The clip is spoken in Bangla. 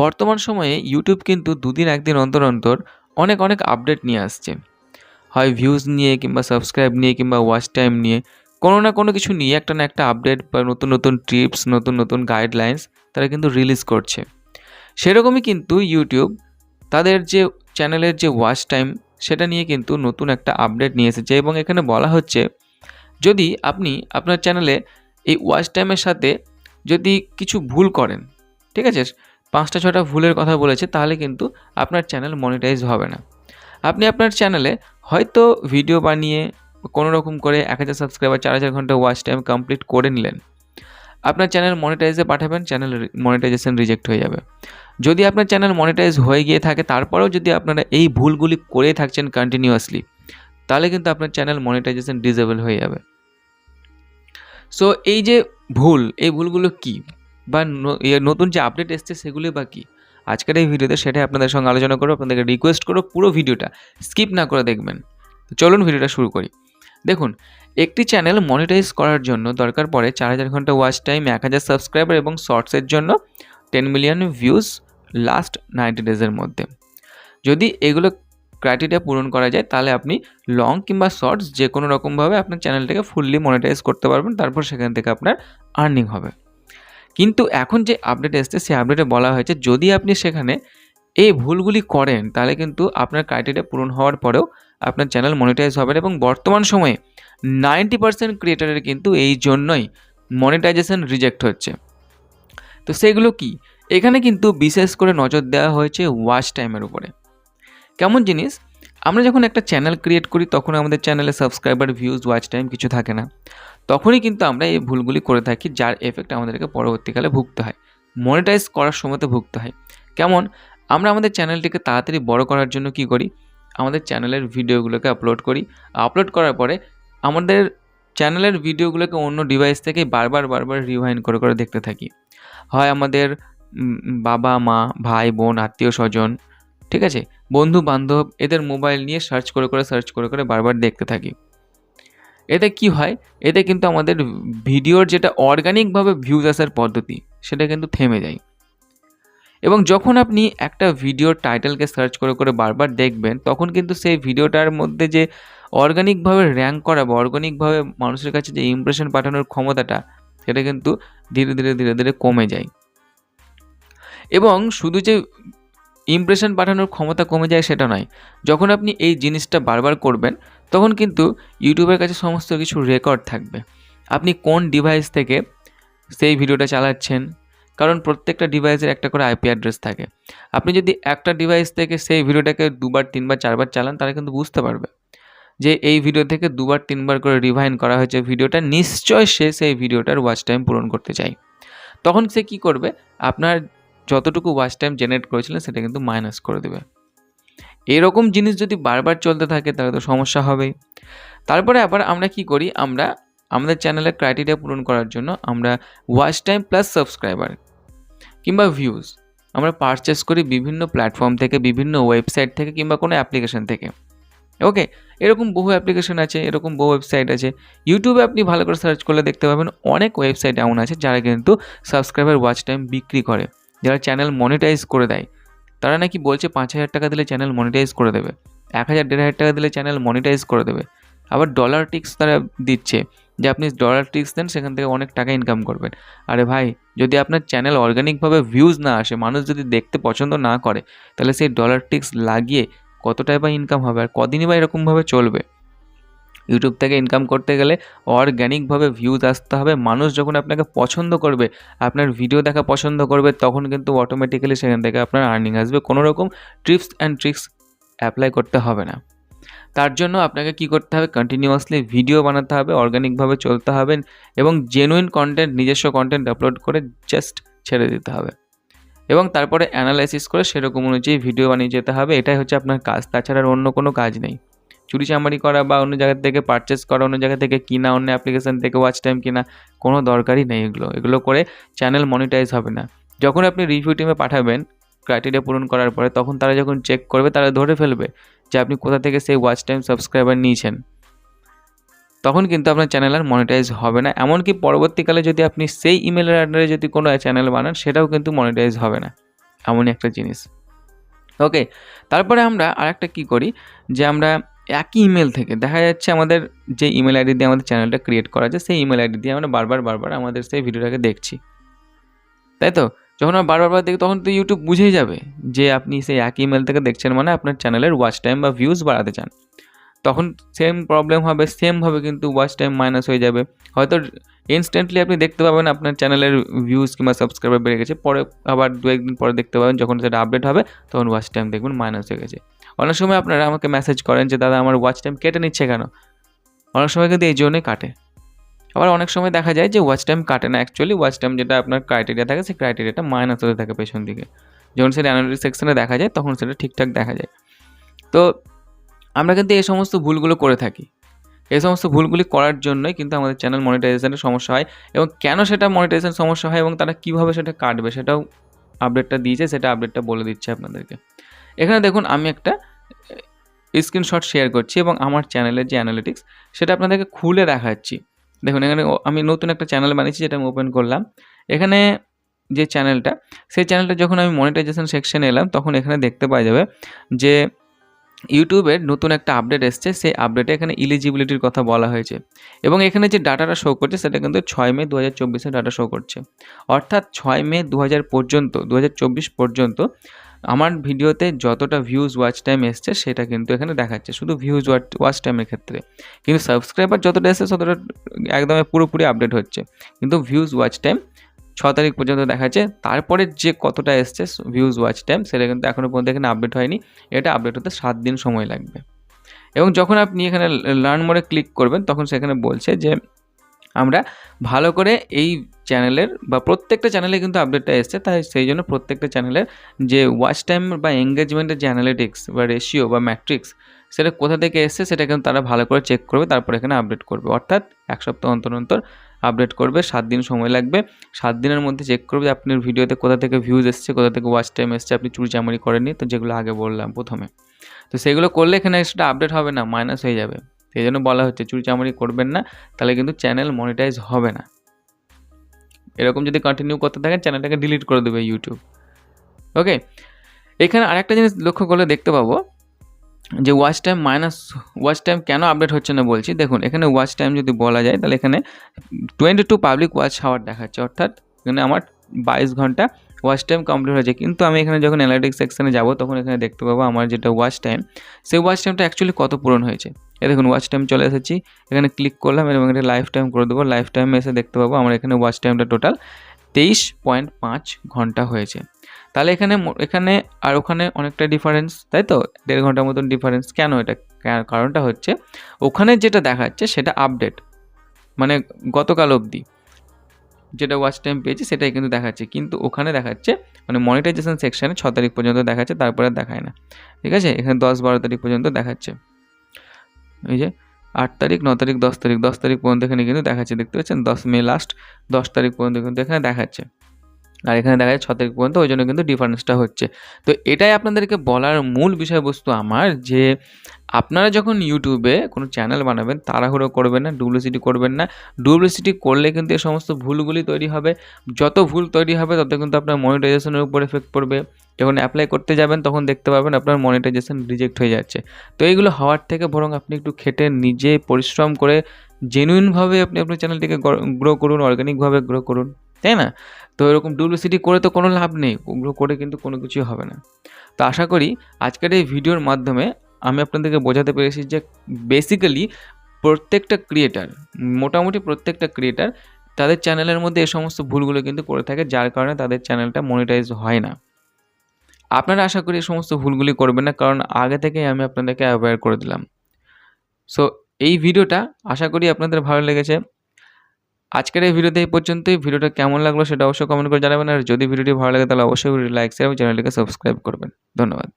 বর্তমান সময়ে ইউটিউব কিন্তু দুদিন একদিন অন্তর অন্তর অনেক অনেক আপডেট নিয়ে আসছে। হয় ভিউজ নিয়ে কিংবা সাবস্ক্রাইব নিয়ে কিংবা ওয়াচ টাইম নিয়ে কোনো না কোনো কিছু নিয়ে একটা না একটা আপডেট বা নতুন নতুন টিপস নতুন নতুন গাইডলাইন্স তারা কিন্তু রিলিজ করছে। সেরকমই কিন্তু ইউটিউব তাদের যে চ্যানেলের যে ওয়াচ টাইম সেটা নিয়ে কিন্তু নতুন একটা আপডেট নিয়ে এসেছে এবং এখানে বলা হচ্ছে, যদি আপনি আপনার চ্যানেলে এই ওয়াচ টাইমের সাথে যদি কিছু ভুল করেন, ঠিক আছে? পাঁচটা ছটা ভুলের কথা বলেছে, তাহলে কিন্তু আপনার চ্যানেল মনিটাইজ হবে না। আপনি আপনার চ্যানেলে হয়তো ভিডিও বানিয়ে কোনো রকম করে এক হাজার সাবস্ক্রাইবার চার হাজার ঘণ্টা ওয়াচ টাইম কমপ্লিট করে নিলেন। আপনার চ্যানেল মনিটাইজে পাঠাবেন চ্যানেল মনিটাইজেশন রিজেক্ট হয়ে যাবে। যদি আপনার চ্যানেল মনিটাইজ হয়ে গিয়ে থাকে, তারপরেও যদি আপনারা এই ভুলগুলি করে থাকছেন কন্টিনিউয়াসলি তাহলে কিন্তু আপনার চ্যানেল মনিটাইজেশন ডিজেবল হয়ে যাবে। সো এই যে ভুল, এই ভুলগুলো কি? বা নতুন যে আপডেট এসছে সেগুলি বা কী? আজকের এই ভিডিওতে সেটাই আপনাদের সঙ্গে আলোচনা করব, আপনাদেরকে রিকোয়েস্ট করো পুরো ভিডিওটা। স্কিপ না করে দেখবেন। তো চলুন ভিডিওটা শুরু করি। দেখুন, একটি চ্যানেল মনিটাইজ করার জন্য দরকার পড়ে চার হাজার ঘণ্টা ওয়াচ টাইম এক হাজার সাবস্ক্রাইবার এবং শর্টসের জন্য ten million views last ninety ডেজের মধ্যে। যদি এগুলো ক্রাইটেরিয়া পূরণ করা যায়, তাহলে আপনি লং কিংবা শর্টস যে কোনো রকমভাবে আপনার চ্যানেলটাকে ফুললি মনিটাইজ করতে পারবেন, তারপর সেখান থেকে আপনার আর্নিং হবে। কিন্তু এখন যে আপডেট এসছে, সেই আপডেটে বলা হয়েছে, যদি আপনি সেখানে এই ভুলগুলি করেন, তাহলে কিন্তু আপনার ক্রাইটেরিয়া পূরণ হওয়ার পরেও আপনার চ্যানেল মনিটাইজ হবে এবং বর্তমান সময়ে নাইনটি পার্সেন্ট ক্রিয়েটারের কিন্তু এই জন্যই মনিটাইজেশন রিজেক্ট হচ্ছে। তো সেগুলো কি? এখানে কিন্তু বিশেষ করে নজর দেওয়া হয়েছে ওয়াচ টাইমের উপরে। কেমন জিনিস? আমরা যখন একটা চ্যানেল ক্রিয়েট করি, তখন আমাদের চ্যানেলে সাবস্ক্রাইবার ভিউজ ওয়াচ টাইম কিছু থাকে না। তখনই কিন্তু আমরা এই ভুলগুলি করে থাকি যার এফেক্ট আমাদেরকে পরবর্তীকালে ভুগতে হয়। মনিটাইজ করার সময়তে ভুগতে হয়। কেমন? আমরা আমাদের চ্যানেলটিকে তাড়াতাড়ি বড় করার জন্য কি করি? আমাদের চ্যানেলের ভিডিওগুলোকে আপলোড করি। আপলোড করার পরে আমাদের চ্যানেলের ভিডিওগুলোকে অন্য ডিভাইস থেকে বারবার বারবার রিভাইন্ড করে করে দেখতে থাকি। হয় আমাদের বাবা, মা, ভাই, বোন, আত্মীয়, স্বজন, ঠিক আছে? বন্ধু বান্ধব এদের মোবাইল নিয়ে সার্চ করে করে সার্চ করে করে বারবার দেখতে থাকি। এতে কি হয়? এতে কিন্তু আমাদের ভিডিওর যেটা অর্গানিকভাবে ভিউজ আসার পদ্ধতি, সেটা কিন্তু থেমে যায়। এবং যখন আপনি একটা ভিডিওর টাইটেলকে সার্চ করে করে বারবার দেখবেন, তখন কিন্তু সেই ভিডিওটার মধ্যে যে অর্গানিকভাবে র্যাঙ্ক করা বা অর্গানিকভাবে মানুষের কাছে যে ইমপ্রেশন পাঠানোর ক্ষমতাটা, সেটা কিন্তু ধীরে ধীরে ধীরে ধীরে কমে যায়। এবং শুধু যে ইমপ্রেশন পাঠানোর ক্ষমতা কমে যায় সেটা নয়, যখন আপনি এই জিনিসটা বারবার করবেন তখন কিন্তু ইউটিউবের কাছে সমস্ত কিছু রেকর্ড থাকবে। আপনি কোন ডিভাইস থেকে সেই ভিডিওটা চালাচ্ছেন? কারণ প্রত্যেকটা ডিভাইসের একটা করে আইপি অ্যাড্রেস থাকে। আপনি যদি একটা ডিভাইস থেকে সেই ভিডিওটাকে দুবার, তিনবার, চারবার চালান, তাহলে কিন্তু বুঝতে পারবে যে এই ভিডিও থেকে দুবার, তিনবার করে রিভাইন করা হয়েছে ভিডিওটা। নিশ্চয় সে সেই ভিডিওটার ওয়াচ টাইম পূরণ করতে চায় তখন সে কি করবে? আপনার যতটুকু ওয়াচ টাইম জেনারেট করেছিলেন, সেটা কিন্তু মাইনাস করে দেবে। এরকম জিনিস যদি বারবার চলতে থাকে, তাহলে তো সমস্যা হবেই। তারপরে আবার আমরা কি করি? আমরা আমাদের চ্যানেলের ক্রাইটেরিয়া পূরণ করার জন্য আমরা ওয়াচ টাইম প্লাস সাবস্ক্রাইবার কিংবা ভিউজ আমরা পারচেস করি বিভিন্ন প্ল্যাটফর্ম থেকে, বিভিন্ন ওয়েবসাইট থেকে কিংবা কোনো অ্যাপ্লিকেশন থেকে। ওকে এরকম বহু অ্যাপ্লিকেশন আছে, এরকম বহু ওয়েবসাইট আছে। ইউটিউবে আপনি ভালো করে সার্চ করলে দেখতে পাবেন অনেক ওয়েবসাইট এমন আছে যারা কিন্তু সাবস্ক্রাইবার ওয়াচ টাইম বিক্রি করে, যারা চ্যানেল মনিটাইজ করে দেয়। তারা নাকি বলছে পাঁচ হাজার টাকা দিলে চ্যানেল মনিটাইজ করে দেবে, এক হাজার, দেড় হাজার টাকা দিলে চ্যানেল মনিটাইজ করে দেবে। আবার ডলার টিক্স তারা দিচ্ছে যে আপনি ডলার টিক্স দেন, সেখান থেকে অনেক টাকা ইনকাম করবেন। আরে ভাই, যদি আপনার চ্যানেল অর্গ্যানিকভাবে ভিউজ না আসে, মানুষ যদি দেখতে পছন্দ না করে, তাহলে সেই ডলার টিক্স লাগিয়ে কতটাই বা ইনকাম হবে আর কদিনই বা এরকমভাবে চলবে? ইউটিউব থেকে ইনকাম করতে গেলে অর্গ্যানিকভাবে ভিউজ আসতে হবে। মানুষ যখন আপনাকে পছন্দ করবে, আপনার ভিডিও দেখা পছন্দ করবে, তখন কিন্তু অটোমেটিক্যালি সেখান থেকে আপনার আর্নিং আসবে। কোনো রকম ট্রিপস অ্যান্ড ট্রিক্স অ্যাপ্লাই করতে হবে না। তার জন্য আপনাকে কি করতে হবে? কন্টিনিউয়াসলি ভিডিও বানাতে হবে অর্গানিকভাবে চলতে হবে এবং জেনুইন কন্টেন্ট নিজস্ব কন্টেন্ট আপলোড করে জাস্ট ছেড়ে দিতে হবে। এবং তারপরে অ্যানালাইসিস করে সেরকম অনুযায়ী ভিডিও বানিয়ে যেতে হবে। এটাই হচ্ছে আপনার কাজ। তাছাড়া আর অন্য কোনো কাজ নেই। চুরি চামারি করা বা অন্য জায়গা থেকে পারচেস করা, অন্য জায়গা থেকে কিনা, অন্য অ্যাপ্লিকেশন থেকে ওয়াচ টাইম কিনা, কোনো দরকারই নেই এগুলো। এগুলো করে চ্যানেল মনিটাইজ হবে না। যখন আপনি রিভিউ টিমে পাঠাবেন ক্রাইটেরিয়া পূরণ করার পরে, তখন তারা যখন চেক করবে, তারা ধরে ফেলবে যে আপনি কোথা থেকে সেই ওয়াচ টাইম সাবস্ক্রাইবার নিয়েছেন। তখন কিন্তু আপনার চ্যানেল আর মনিটাইজ হবে না। এমনকি পরবর্তীকালে যদি আপনি সেই ইমেলের আন্ডারে যদি কোনো চ্যানেল বানান, সেটাও কিন্তু মনিটাইজ হবে না। এমনই একটা জিনিস। ওকে তারপরে আমরা আরেকটা কী করি? যে আমরা একই ইমেল থেকে। দেখা যাচ্ছে আমাদের যে ইমেল আইডি দিয়ে আমাদের চ্যানেলটা ক্রিয়েট করা আছে, সেই ইমেল আইডি দিয়ে আমরা বারবার বারবার আমাদের সেই ভিডিওটাকে দেখছি। তাই তো? যখন আমরা বারবার বার দেখি, তখন তো ইউটিউব বুঝেই যাবে যে আপনি সেই একই ইমেল থেকে দেখছেন মানে আপনার চ্যানেলের ওয়াচ টাইম বা ভিউজ বাড়াতে চান। তখন সেম প্রবলেম হবে সেমভাবে কিন্তু ওয়াচ টাইম মাইনাস হয়ে যাবে। হয়তো ইনস্ট্যান্টলি আপনি দেখতে পাবেন আপনার চ্যানেলের ভিউজ কিংবা সাবস্ক্রাইবার বেড়ে গেছে, পরে আবার দু একদিন পরে দেখতে পাবেন, যখন সেটা আপডেট হবে, তখন ওয়াচ টাইম দেখবেন মাইনাস হয়ে গেছে। অনেক সময় আপনারা আমাকে মেসেজ করেন যে, দাদা, আমার ওয়াচ টাইম কেটে নিচ্ছে কেন? অনেক সময় কিন্তু এই জন্যই কাটে। আবার অনেক সময় দেখা যায় যে ওয়াচ টাইম কাটে না। অ্যাকচুয়ালি ওয়াচ টাইম যেটা আপনার ক্রাইটেরিয়া থাকে, সেই ক্রাইটেরিয়াটা মাইনাস হতে থাকে পেছন দিকে। যখন সেটা অ্যানালিটিক সেকশনে দেখা যায়, তখন সেটা ঠিকঠাক দেখা যায়। তো আমরা কিন্তু এই সমস্ত ভুলগুলো করে থাকি। এই সমস্ত ভুলগুলি করার জন্যই কিন্তু আমাদের চ্যানেল মনিটাইজেশনের সমস্যা হয় এবং কেন সেটা মনিটাইজেশন সমস্যা হয় এবং তারা কীভাবে সেটা কাটবে, সেটাও আপডেটটা দিয়েছে, সেটা আপডেটটা বলে দিচ্ছে আপনাদেরকে। এখানে দেখুন আমি একটা স্ক্রিনশট শেয়ার করছি এবং আমার চ্যানেলের যে অ্যানালিটিক্স সেটা আপনাদেরকে খুলে দেখাচ্ছি। দেখুন, এখানে আমি নতুন একটা চ্যানেল বানিয়েছি, যেটা আমি ওপেন করলাম। এখানে যে চ্যানেলটা সেই চ্যানেলটা যখন আমি মনিটাইজেশন সেকশনে এলাম, তখন এখানে দেখতে পাওয়া যাবে যে ইউটিউবের নতুন একটা আপডেট এসছে। সেই আপডেটে এখানে ইলিজিবিলিটির কথা বলা হয়েছে। এবং এখানে যে ডাটাটা শো করছে, সেটা কিন্তু ছয় মে দু হাজার ডাটা শো করছে। অর্থাৎ ছয় মে দু হাজার পর্যন্ত দু হাজার চব্বিশ পর্যন্ত আমার ভিডিওতে যতটা ভিউজ ওয়াচ টাইম এসছে, সেটা কিন্তু এখানে দেখাচ্ছে। শুধু ভিউজ ওয়াচ টাইমের ক্ষেত্রে। কিন্তু সাবস্ক্রাইবার যতটা এসছে, ততটা একদম পুরোপুরি আপডেট হচ্ছে। কিন্তু ভিউজ ওয়াচ টাইম ছ তারিখ পর্যন্ত দেখাচ্ছে। তারপরে যে কতটা এসছে ভিউজ ওয়াচ টাইম সেটা কিন্তু এখনও পর্যন্ত এখানে আপডেট হয়নি। এটা আপডেট হতে সাত দিন সময় লাগবে। এবং যখন আপনি এখানে লার্ন মোডে ক্লিক করবেন, তখন সেখানে বলছে যে আমরা ভালো করে এই চ্যানেলের বা প্রত্যেকটা চ্যানেলে কিন্তু আপডেটটা এসছে, তাই সেই জন্য প্রত্যেকটা চ্যানেলের যে ওয়াচ টাইম বা এঙ্গেজমেন্টের যে অ্যানালিটিক্স বা রেশিও বা ম্যাট্রিক্স সেটা কোথা থেকে এসছে সেটা কিন্তু তারা ভালো করে চেক করবে, তারপর এখানে আপডেট করবে। অর্থাৎ এক সপ্তাহ অন্তর অন্তর আপডেট করবে, সাত দিন সময় লাগবে। সাত দিনের মধ্যে চেক করবে যে আপনার ভিডিওতে কোথা থেকে ভিউজ এসছে, কোথা থেকে ওয়াচ টাইম এসছে, আপনি চুরিচামারি করেননি, তো যেগুলো আগে বললাম প্রথমে। তো সেগুলো করলে এখানে সেটা আপডেট হবে না মাইনাস হয়ে যাবে। সেই জন্য বলা হচ্ছে চুরিচামারি করবেন না, তাহলে কিন্তু চ্যানেল মনিটাইজ হবে না। এরকম যদি কন্টিনিউ করতে থাকেন চ্যানেলটাকে ডিলিট করে দেবে ইউটিউব ওকে এখানে আরেকটা জিনিস লক্ষ্য করলে দেখতে পাবো, যে watch time minus watch time কেন আপডেট হচ্ছে না বলছি। দেখুন, এখানে ওয়াচ টাইম যদি বলা যায়, তাহলে এখানে টোয়েন্টি টু পাবলিক ওয়াচ হাওয়ার দেখাচ্ছে। অর্থাৎ এখানে আমার বাইশ ঘণ্টা ওয়াচ টাইম কমপ্লিট হয়েছে কিন্তু আমি এখানে যখন অ্যানালিটিক্স সেকশানে যাব, তখন এখানে দেখতে পাবো আমার যেটা ওয়াচ টাইম সেই ওয়াচ টাইমটা অ্যাকচুয়ালি কত পূরণ হয়েছে। এ দেখুন ওয়াচ টাইম চলে এসেছি। এখানে ক্লিক করলাম, এবং এটা লাইফ টাইম করে দেবো। লাইফ টাইম এসে দেখতে পাবো আমার এখানে ওয়াচ টাইমটা টোটাল তেইশ পয়েন্ট পাঁচ ঘণ্টা হয়েছে। তাহলে এখানে এখানে আর ওখানে অনেকটা ডিফারেন্স তাই তো? দেড় ঘণ্টার মতন ডিফারেন্স কেন এটা? কারণটা হচ্ছে, ওখানে যেটা দেখাচ্ছে সেটা আপডেট মানে গতকাল অবধি। যেটা ওয়াচ টাইম পেয়েছি, সেটাই কিন্তু দেখাচ্ছে। কিন্তু ওখানে দেখাচ্ছে মানে মনিটাইজেশন সেকশানে ছ তারিখ পর্যন্ত দেখাচ্ছে, তারপরে দেখায় না। ঠিক আছে? এখানে দশ বারো তারিখ পর্যন্ত দেখাচ্ছে। এই যে, আট তারিখ, ন তারিখ, দশ তারিখ দশ তারিখ পর্যন্ত এখানে কিন্তু দেখাচ্ছে, দেখতে পাচ্ছেন? দশ মে লাস্ট দশ তারিখ পর্যন্ত কিন্তু এখানে দেখাচ্ছে। আর এখানে দেখা যায় ছ তারিখ পর্যন্ত, ওই জন্য কিন্তু ডিফারেন্সটা হচ্ছে। তো এটাই আপনাদেরকে বলার মূল বিষয়বস্তু আমার, যে আপনারা যখন ইউটিউবে কোনো চ্যানেল বানাবেন, তাড়াহুড়ো করবেন না ডুপ্লিসিটি করবেন না। ডুপ্লিসিটি করলে কিন্তু এই সমস্ত ভুলগুলি তৈরি হবে। যত ভুল তৈরি হবে, তত কিন্তু আপনার মনিটাইজেশনের উপর এফেক্ট পড়বে। যখন অ্যাপ্লাই করতে যাবেন, তখন দেখতে পাবেন আপনার মনিটাইজেশন রিজেক্ট হয়ে যাচ্ছে। তো এইগুলো হওয়ার থেকে বরং আপনি একটু খেটে নিজে পরিশ্রম করে জেনুইনভাবে আপনি আপনার চ্যানেলটিকে গ্রো করুন অর্গ্যানিকভাবে গ্রো করুন। তাই না? তো এরকম ডুপ্লিসিটি করে তো কোনো লাভ নেই। ওগুলো করে কিন্তু কোনো কিছুই হবে না। তো আশা করি আজকের এই ভিডিওর মাধ্যমে আমি আপনাদেরকে বোঝাতে পেরেছি যে বেসিক্যালি প্রত্যেকটা ক্রিয়েটার মোটামুটি প্রত্যেকটা ক্রিয়েটার তাদের চ্যানেলের মধ্যে এই সমস্ত ভুলগুলো কিন্তু করে থাকে, যার কারণে তাদের চ্যানেলটা মনিটাইজ হয় না। আপনারা আশা করি এই সমস্ত ভুলগুলি করবেন না, কারণ আগে থেকেই আমি আপনাদেরকে অ্যাভয়েড করে দিলাম। সো এই ভিডিওটা আশা করি আপনাদের ভালো লেগেছে। আজকের এই ভিডিওতে এই পর্যন্তই। ভিডিওটা কেমন লাগল সেটা অবশ্যই কমেন্ট করে জানাবেন। আর যদি ভিডিওটি ভালো লাগে, তাহলে অবশ্যই লাইক শেয়ার এবং চ্যানেলটিকে সাবস্ক্রাইব করবেন। ধন্যবাদ।